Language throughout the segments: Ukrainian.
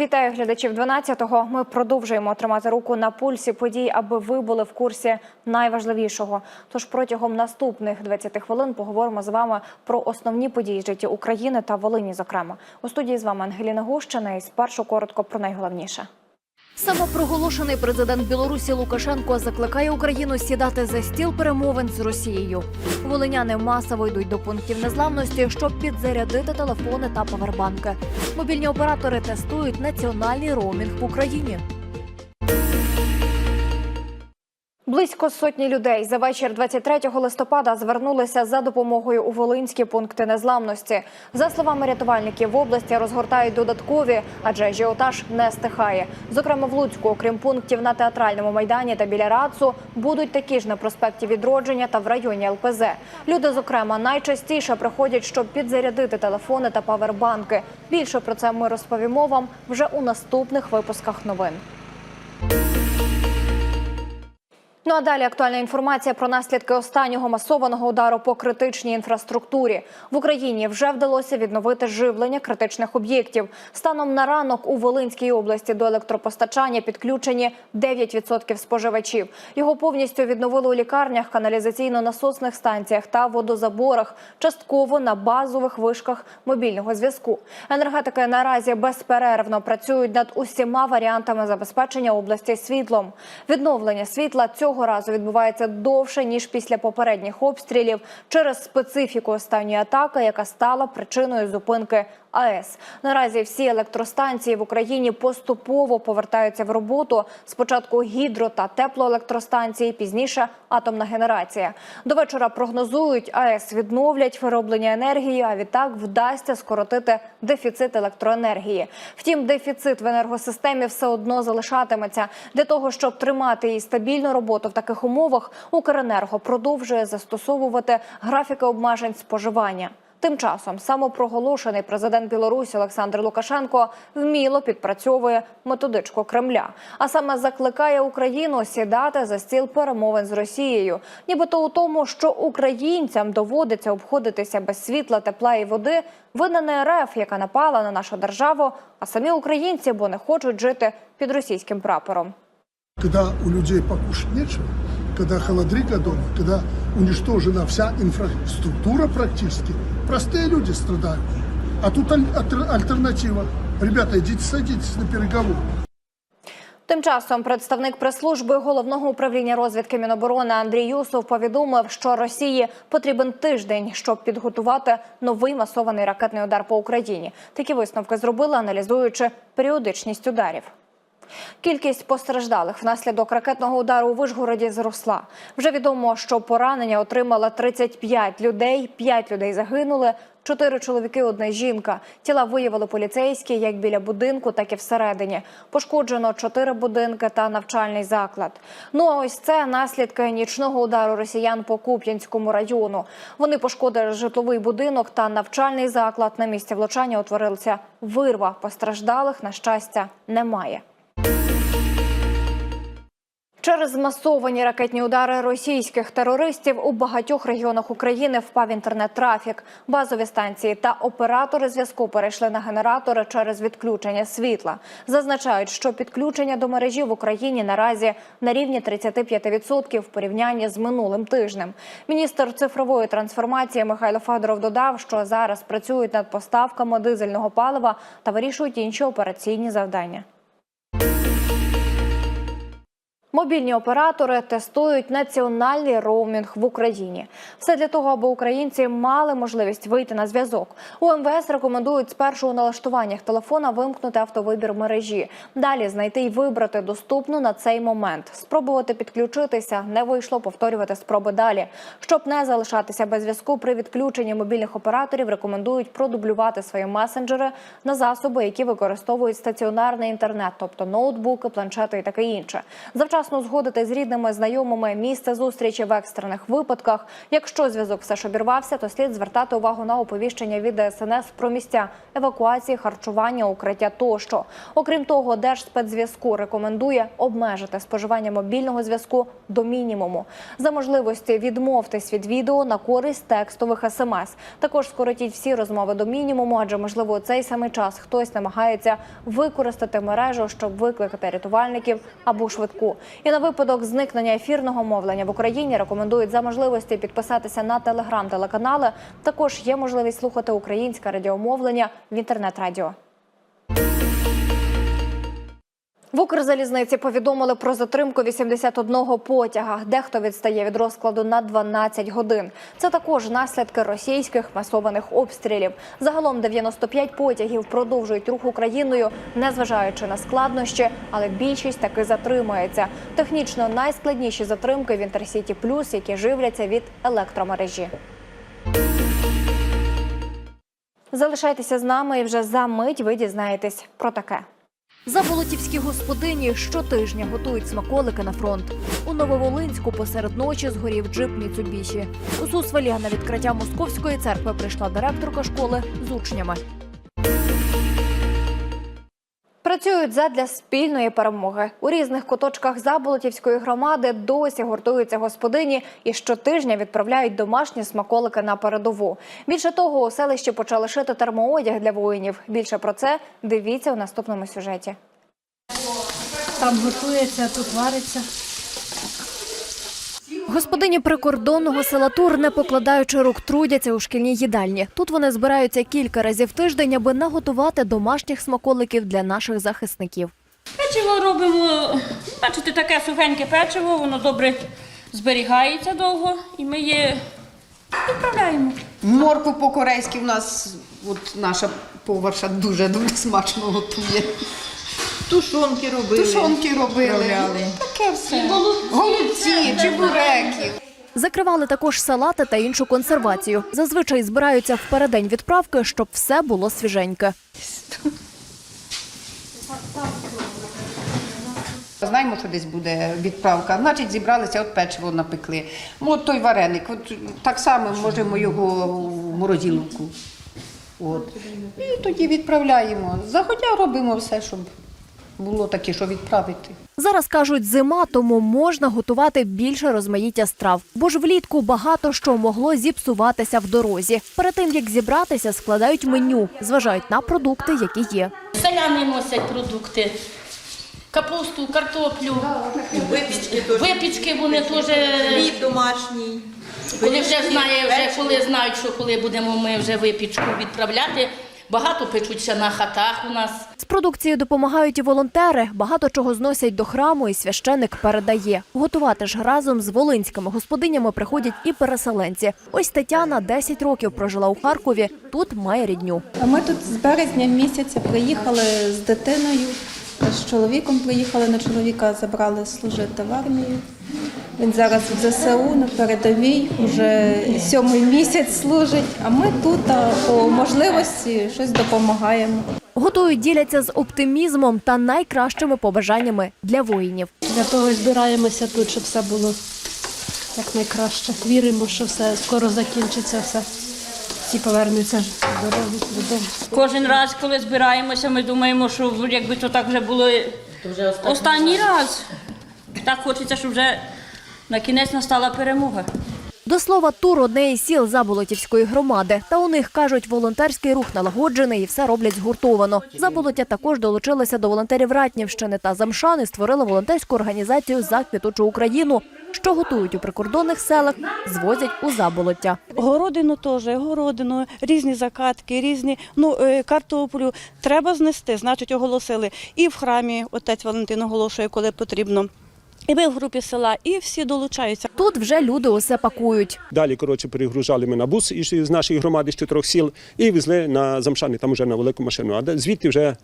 Вітаю глядачів 12-го. Ми продовжуємо тримати руку на пульсі подій, аби ви були в курсі найважливішого. Тож протягом наступних 20 хвилин поговоримо з вами про основні події житті України та Волині. Зокрема, у студії з вами Ангеліна Гущина. І спершу коротко про найголовніше. Самопроголошений президент Білорусі Лукашенко закликає Україну сідати за стіл перемовин з Росією. Волиняни масово йдуть до пунктів незламності, щоб підзарядити телефони та павербанки. Мобільні оператори тестують національний роумінг в Україні. Близько сотні людей за вечір 23 листопада звернулися за допомогою у волинські пункти незламності. За словами рятувальників, в області розгортають додаткові, адже ажіотаж не стихає. Зокрема, в Луцьку, окрім пунктів на театральному майдані та біля Рацу, будуть такі ж на проспекті відродження та в районі ЛПЗ. Люди, зокрема, найчастіше приходять, щоб підзарядити телефони та павербанки. Більше про це ми розповімо вам вже у наступних випусках новин. Ну а далі актуальна інформація про наслідки останнього масованого удару по критичній інфраструктурі в Україні вже вдалося відновити живлення критичних об'єктів. Станом на ранок у Волинській області до електропостачання підключені 9% споживачів. Його повністю відновили у лікарнях, каналізаційно-насосних станціях та водозаборах, частково на базових вишках мобільного зв'язку. Енергетики наразі безперервно працюють над усіма варіантами забезпечення області світлом. Відновлення світла цього цього разу відбувається довше ніж після попередніх обстрілів. Через специфіку останньої атаки, яка стала причиною зупинки АЕС. Наразі всі електростанції в Україні поступово повертаються в роботу. Спочатку гідро та теплоелектростанції, пізніше атомна генерація. До вечора прогнозують, АЕС відновлять вироблення енергії. А відтак вдасться скоротити дефіцит електроенергії. Втім, дефіцит в енергосистемі все одно залишатиметься для того, щоб тримати її стабільну роботу в таких умовах. Укренерго продовжує застосовувати графіки обмежень споживання. Тим часом самопроголошений президент Білорусі Олександр Лукашенко вміло підпрацьовує методичку Кремля, а саме закликає Україну сідати за стіл перемовин з Росією, нібито у тому, що українцям доводиться обходитися без світла, тепла і води, винна РФ, яка напала на нашу державу, а самі українці, бо не хочуть жити під російським прапором. Когда у людей покушать нечего, когда холодрыга дома, когда уничтожена вся инфраструктура практически, простые люди страдают. А тут аль- альтернатива. Ребята, идите садитесь на переговоры. Тим часом представник прес-служби головного управління розвідки Міноборони Андрій Юсов повідомив, що Росії потрібен тиждень, щоб підготувати новий масований ракетний удар по Україні. Такі висновки зробили, аналізуючи періодичність ударів. Кількість постраждалих внаслідок ракетного удару у Вишгороді зросла. Вже відомо, що поранення отримало 35 людей, 5 людей загинули. Чотири чоловіки, одна жінка. Тіла виявили поліцейські як біля будинку, так і всередині. Пошкоджено чотири будинки та навчальний заклад. Ну а ось це наслідки нічного удару росіян по Куп'янському району. Вони пошкодили житловий будинок та навчальний заклад. На місці влучання утворилася вирва. Постраждалих на щастя немає. Через масовані ракетні удари російських терористів у багатьох регіонах України впав інтернет-трафік. Базові станції та оператори зв'язку перейшли на генератори через відключення світла. Зазначають, що підключення до мережі в Україні наразі на рівні 35% в порівнянні з минулим тижнем. Міністр цифрової трансформації Михайло Федоров додав, що зараз працюють над поставками дизельного палива та вирішують інші операційні завдання. Мобільні оператори тестують національний роумінг в Україні. Все для того, аби українці мали можливість вийти на зв'язок. У МВС рекомендують спершу у налаштуваннях телефона вимкнути автовибір мережі. Далі знайти і вибрати доступну на цей момент. Спробувати підключитися не вийшло. Повторювати спроби далі. Щоб не залишатися без зв'язку при відключенні мобільних операторів, рекомендують продублювати свої месенджери на засоби, які використовують стаціонарний інтернет, тобто ноутбуки, планшети і таке інше. Завчасно вчасно згодити з рідними, знайомими місце зустрічі в екстрених випадках. Якщо зв'язок все ж обірвався, то слід звертати увагу на оповіщення від ДСНС про місця евакуації, харчування, укриття тощо. Окрім того, Держспецзв'язку рекомендує обмежити споживання мобільного зв'язку до мінімуму. За можливості відмовтесь від відео на користь текстових смс. Також скоротіть всі розмови до мінімуму, адже можливо у цей самий час хтось намагається використати мережу, щоб викликати рятувальників або швидку. І на випадок зникнення ефірного мовлення в Україні рекомендують за можливості підписатися на телеграм-телеканали. Також є можливість слухати українське радіомовлення в інтернет-радіо. В Укрзалізниці повідомили про затримку 81 потяга. Дехто відстає від розкладу на 12 годин. Це також наслідки російських масованих обстрілів. Загалом 95 потягів продовжують рух Україною, незважаючи на складнощі, але більшість таки затримується. Технічно найскладніші затримки в Інтерсіті Плюс, які живляться від електромережі. Залишайтеся з нами і вже за мить ви дізнаєтесь про таке. Заболотівські господині щотижня готують смаколики на фронт. У Нововолинську посеред ночі згорів джип Міцубіші. У Сусвалі на відкриття московської церкви прийшла директорка школи з учнями. Працюють задля спільної перемоги у різних куточках Заболотівської громади. Досі гуртуються господині і щотижня відправляють домашні смаколики на передову. Більше того, у селищі почали шити термоодяг для воїнів. Більше про це дивіться у наступному сюжеті. Там готується, тут вариться. Господині прикордонного села Тур, не покладаючи рук, трудяться у шкільній їдальні. Тут вони збираються кілька разів в тиждень, аби наготувати домашніх смаколиків для наших захисників. Печиво робимо, бачите, таке сухеньке печиво, воно добре зберігається довго і ми її відправляємо. Моркву по-корейськи в нас от наша поварша дуже дуже смачно готує. Тушонки робили. Тушонки робили. Вправляли. Таке все. Голубці, чебуреки. Закривали також салати та іншу консервацію. Зазвичай збираються в переддень відправки, щоб все було свіженьке. Знаємо, що десь буде відправка. Значить, зібралися, от печиво напекли. Ну, От той вареник, от так само можемо його в морозиловку. От. І тоді відправляємо. Заходя робимо все, щоб було таке, що відправити. Зараз кажуть, зима, тому можна готувати більше розмаїття страв. Бо ж влітку багато що могло зіпсуватися в дорозі. Перед тим як зібратися, складають меню, зважають на продукти, які є. Селяни носять продукти. Капусту, картоплю, Випічки випічки вони теж, Хліб домашній. коли вже знає, вже коли знають, що коли будемо ми вже випічку відправляти. Багато печуться на хатах у нас. З продукцією допомагають і волонтери. Багато чого зносять до храму, і священик передає. Готувати ж разом з волинськими господинями приходять і переселенці. Ось Тетяна 10 років прожила у Харкові. Тут має рідню. А Ми тут з березня місяця приїхали з дитиною. З чоловіком приїхали на чоловіка, забрали служити в армію. Він зараз в ЗСУ на передовій, вже сьомий місяць служить. А ми тут а, по можливості щось допомагаємо. Готують, діляться з оптимізмом та найкращими побажаннями для воїнів. Для того збираємося тут, щоб все було як найкраще. Віримо, що все скоро закінчиться, все. Всі повернуться додому. Кожен раз, коли збираємося, ми думаємо, що якби то так вже було останній раз. Так хочеться, щоб вже на кінець настала перемога. До слова, тур одне із сіл Заболотівської громади. Та у них кажуть, волонтерський рух налагоджений і все роблять згуртовано. Заболоття також долучилися до волонтерів Ратнівщини та Замшани, створили волонтерську організацію за квітучу Україну, що готують у прикордонних селах, звозять у заболоття. Городину теж, городину, різні закатки, різні ну е, картоплю треба знести, значить оголосили. І в храмі отець Валентин оголошує, коли потрібно. І ми в групі села, і всі долучаються. Тут вже люди усе пакують. Далі, коротше, перегружали ми на бус із з нашої громади з чотирьох сіл і везли на Замшани, там вже на велику машину. А звідти вже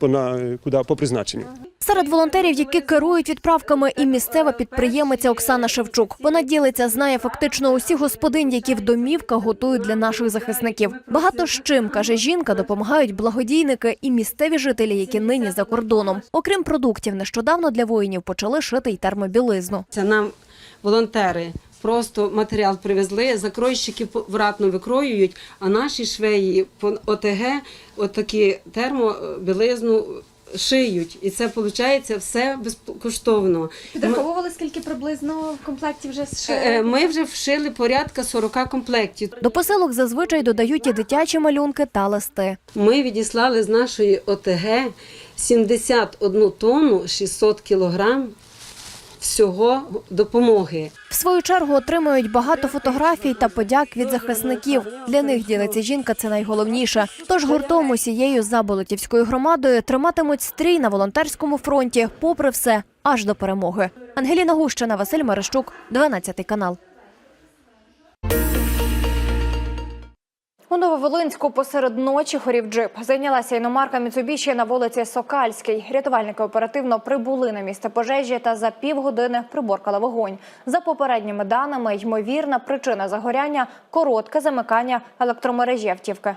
по, на, куди, по призначенню. Серед волонтерів, які керують відправками, і місцева підприємиця Оксана Шевчук. Вона ділиться, знає фактично усіх господинь, які в домівках готують для наших захисників. Багато з чим каже жінка, допомагають благодійники і місцеві жителі, які нині за кордоном. Окрім продуктів, нещодавно для воїнів почали шити й термобілизну. Це нам волонтери просто матеріал привезли, закройщики вратно викроюють, а наші швеї по ОТГ отакі термобілизну шиють. І це виходить все безкоштовно. Підраховували, скільки приблизно в комплекті вже Е, зшили? Ми вже вшили порядка 40 комплектів. До посилок зазвичай додають і дитячі малюнки та листи. Ми відіслали з нашої ОТГ 71 тонну 600 кілограм всього допомоги. Свою чергу отримують багато фотографій та подяк від захисників. Для них ділиться жінка. Це найголовніше. Тож гуртом усією заболотівською громадою триматимуть стрій на волонтерському фронті, попри все, аж до перемоги. Ангеліна Гущина, Василь Марищук, 12 канал. У Нововолинську посеред ночі хорів джип. Зайнялася іномарка Міцубіші на вулиці Сокальській. Рятувальники оперативно прибули на місце пожежі та за півгодини приборкали вогонь. За попередніми даними, ймовірна причина загоряння коротке замикання електромережі автівки.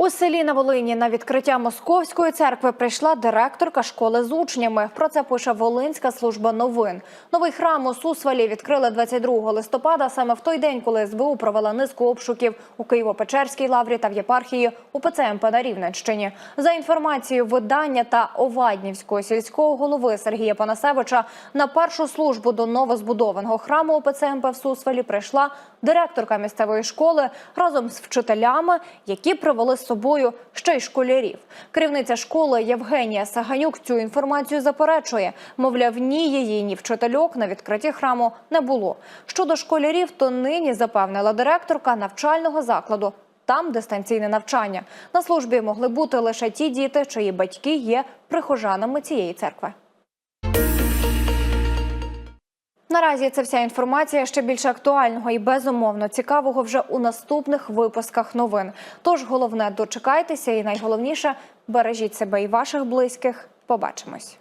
У селі на Волині на відкриття московської церкви прийшла директорка школи з учнями. Про це пише Волинська служба новин. Новий храм у Сусвалі відкрили 22 листопада, саме в той день, коли СБУ провела низку обшуків у Києво-Печерській лаврі та в єпархії УПЦ МП на Рівненщині. За інформацією видання та Оваднівського сільського голови Сергія Панасевича, на першу службу до новозбудованого храму УПЦ МП в Сусвалі прийшла директорка місцевої школи разом з вчителями, які привели з собою ще й школярів. Керівниця школи Євгенія Саганюк цю інформацію заперечує. Мовляв, ні її, ні вчительок на відкритті храму не було. Щодо школярів, то нині запевнила директорка навчального закладу. Там дистанційне навчання. На службі могли бути лише ті діти, чиї батьки є прихожанами цієї церкви. Наразі це вся інформація ще більше актуального і безумовно цікавого вже у наступних випусках новин. Тож головне дочекайтеся і найголовніше бережіть себе і ваших близьких. Побачимось.